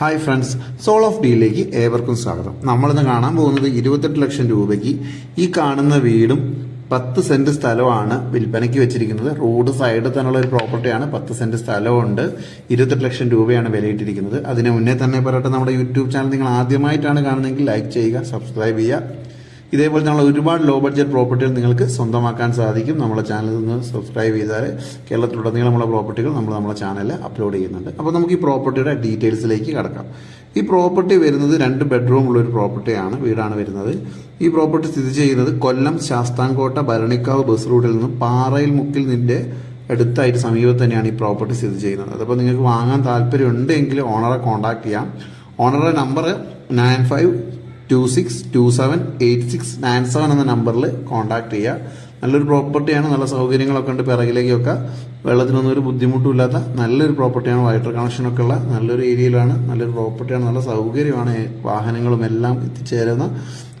Hi friends soul of ഡിയിലേക്ക് ഏവർക്കും സ്വാഗതം. നമ്മളിന്ന് കാണാൻ പോകുന്നത് ഇരുപത്തെട്ട് ലക്ഷം രൂപയ്ക്ക് ഈ കാണുന്ന വീടും പത്ത് സെന്റ് സ്ഥലമാണ് വിൽപ്പനയ്ക്ക് വെച്ചിരിക്കുന്നത്. റോഡ് സൈഡിൽ തന്നെയുള്ള ഒരു പ്രോപ്പർട്ടിയാണ് പത്ത് സെന്റ് സ്ഥലമുണ്ട് ഇരുപത്തെട്ട് ലക്ഷം രൂപയാണ് വിലയിട്ടിരിക്കുന്നത്. അതിന് മുന്നേ തന്നെ പറയട്ടെ നമ്മുടെ യൂട്യൂബ് ചാനൽ നിങ്ങൾ ആദ്യമായിട്ടാണ് കാണുന്നതെങ്കിൽ ലൈക്ക് ചെയ്യുക സബ്സ്ക്രൈബ് ചെയ്യുക. ഇതേപോലെ തന്നെ ഒരുപാട് ലോ ബഡ്ജറ്റ് പ്രോപ്പർട്ടികൾ നിങ്ങൾക്ക് സ്വന്തമാക്കാൻ സാധിക്കും. നമ്മുടെ ചാനലിൽ നിന്ന് സബ്സ്ക്രൈബ് ചെയ്താൽ കേരളത്തിലുടനീളമുള്ള പ്രോപ്പർട്ടികൾ നമ്മൾ നമ്മുടെ ചാനലിൽ അപ്ലോഡ് ചെയ്യുന്നുണ്ട്. അപ്പോൾ നമുക്ക് ഈ പ്രോപ്പർട്ടിയുടെ ഡീറ്റെയിൽസിലേക്ക് കടക്കാം. ഈ പ്രോപ്പർട്ടി വരുന്നത് രണ്ട് ബെഡ്റൂം ഉള്ള ഒരു പ്രോപ്പർട്ടിയാണ് വീടാണ് വരുന്നത്. ഈ പ്രോപ്പർട്ടി സ്ഥിതി ചെയ്യുന്നത് കൊല്ലം ശാസ്താംകോട്ട ഭരണിക്കാവ് ബസ് റൂട്ടിൽ നിന്ന് പാറയിൽ മുക്കിൽ നിന്റെ അടുത്തായിട്ട് സമീപത്ത് തന്നെയാണ് ഈ പ്രോപ്പർട്ടി സ്ഥിതി ചെയ്യുന്നത്. അതപ്പോൾ നിങ്ങൾക്ക് വാങ്ങാൻ താല്പര്യം ഉണ്ടെങ്കിൽ ഓണറെ കോൺടാക്ട് ചെയ്യാം. ഓണറുടെ number nine five two six two seven eight six nine seven എന്ന നമ്പറിൽ കോൺടാക്ട് ചെയ്യുക നല്ലൊരു പ്രോപ്പർട്ടിയാണ് നല്ല സൗകര്യങ്ങളൊക്കെ ഉണ്ട് പിറകിലേക്കൊക്കെ. വെള്ളത്തിനൊന്നും ഒരു ബുദ്ധിമുട്ടും ഇല്ലാത്ത നല്ലൊരു പ്രോപ്പർട്ടിയാണ് വാട്ടർ കണക്ഷനൊക്കെ ഉള്ള നല്ലൊരു ഏരിയയിലാണ് നല്ലൊരു പ്രോപ്പർട്ടിയാണ് നല്ല സൗകര്യമാണ് വാഹനങ്ങളും എല്ലാം എത്തിച്ചേരുന്ന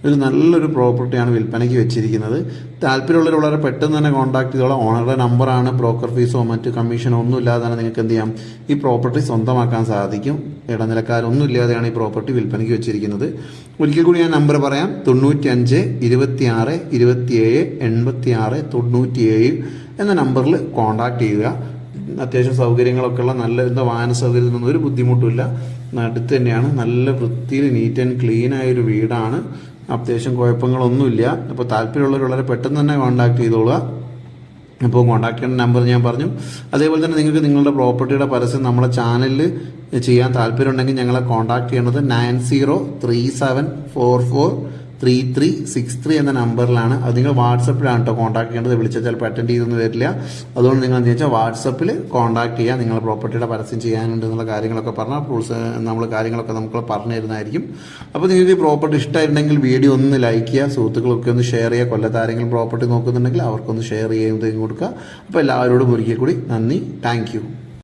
ഒരു നല്ലൊരു പ്രോപ്പർട്ടിയാണ് വിൽപ്പനയ്ക്ക് വെച്ചിരിക്കുന്നത്. താല്പര്യമുള്ളവർ വളരെ പെട്ടെന്ന് തന്നെ കോൺടാക്ട് ചെയ്തോളാം. ഓണറുടെ നമ്പറാണ് ബ്രോക്കർ ഫീസോ മറ്റ് കമ്മീഷനോ ഒന്നും ഇല്ലാതെ തന്നെ നിങ്ങൾക്ക് എന്ത് ചെയ്യാം? ഈ പ്രോപ്പർട്ടി സ്വന്തമാക്കാൻ സാധിക്കും. ഇടനിലക്കാരൊന്നും ഇല്ലാതെയാണ് ഈ പ്രോപ്പർട്ടി വിൽപ്പനയ്ക്ക് വെച്ചിരിക്കുന്നത്. ഒരിക്കൽ കൂടി ഞാൻ നമ്പർ പറയാം. തൊണ്ണൂറ്റി അഞ്ച് ഇരുപത്തി ആറ് ഇരുപത്തിയേഴ് എൺപത്തി ആറ് തൊണ്ണൂറ്റിയേഴ് എന്ന നമ്പറിൽ കോൺടാക്ട് ചെയ്യുക. അത്യാവശ്യം സൗകര്യങ്ങളൊക്കെ ഉള്ള നല്ല എന്താ വാഹന സൗകര്യത്തിനൊന്നും ഒരു ബുദ്ധിമുട്ടുമില്ല. അടുത്ത് തന്നെയാണ്. നല്ല വൃത്തിയിൽ നീറ്റ് ആൻഡ് ക്ലീൻ ആയൊരു വീടാണ്. അത്യാവശ്യം കുഴപ്പങ്ങളൊന്നുമില്ല. അപ്പോൾ താല്പര്യമുള്ളവർ വളരെ പെട്ടെന്ന് തന്നെ കോൺടാക്ട് ചെയ്തോളുക. അപ്പോൾ കോൺടാക്ട് ചെയ്യുന്ന നമ്പർ ഞാൻ പറഞ്ഞു. അതേപോലെ തന്നെ നിങ്ങൾക്ക് നിങ്ങളുടെ പ്രോപ്പർട്ടിയുടെ പരസ്യം നമ്മുടെ ചാനലിൽ ചെയ്യാൻ താല്പര്യമുണ്ടെങ്കിൽ ഞങ്ങളെ കോൺടാക്ട് ചെയ്യേണ്ടത് nine zero three seven four four three three six three എന്ന നമ്പറിലാണ് അത് നിങ്ങൾ വാട്സപ്പിലാണ് കേട്ടോ കോൺടാക്ട് ചെയ്യേണ്ടത്. വിളിച്ചാൽ ചിലപ്പോൾ അറ്റൻഡ് ചെയ്തൊന്നും വരില്ല. അതുകൊണ്ട് നിങ്ങൾ എന്താ വെച്ചാൽ വാട്സപ്പിൽ കോൺടാക്ട് ചെയ്യുക. നിങ്ങളുടെ പ്രോപ്പർട്ടിയുടെ പരസ്യം ചെയ്യാനുണ്ട് എന്നുള്ള കാര്യങ്ങളൊക്കെ പറഞ്ഞാൽ റൂൾസ് നമ്മൾ കാര്യങ്ങളൊക്കെ നമുക്ക് പറഞ്ഞു തരുന്നതായിരിക്കും അപ്പോൾ നിങ്ങൾക്ക് ഈ പ്രോപ്പർട്ടി ഇഷ്ടമായിട്ടുണ്ടെങ്കിൽ വീഡിയോ ഒന്ന് ലൈക്ക് ചെയ്യുക. സുഹൃത്തുക്കളൊക്കെ ഒന്ന് ഷെയർ ചെയ്യുക. കൊല്ലത്താരെങ്കിലും പ്രോപ്പർട്ടി നോക്കുന്നുണ്ടെങ്കിൽ അവർക്കൊന്ന് ഷെയർ ചെയ്യുന്നതും കൊടുക്കുക. അപ്പോൾ എല്ലാവരോടും ഒരിക്കൽ കൂടി നന്ദി. താങ്ക്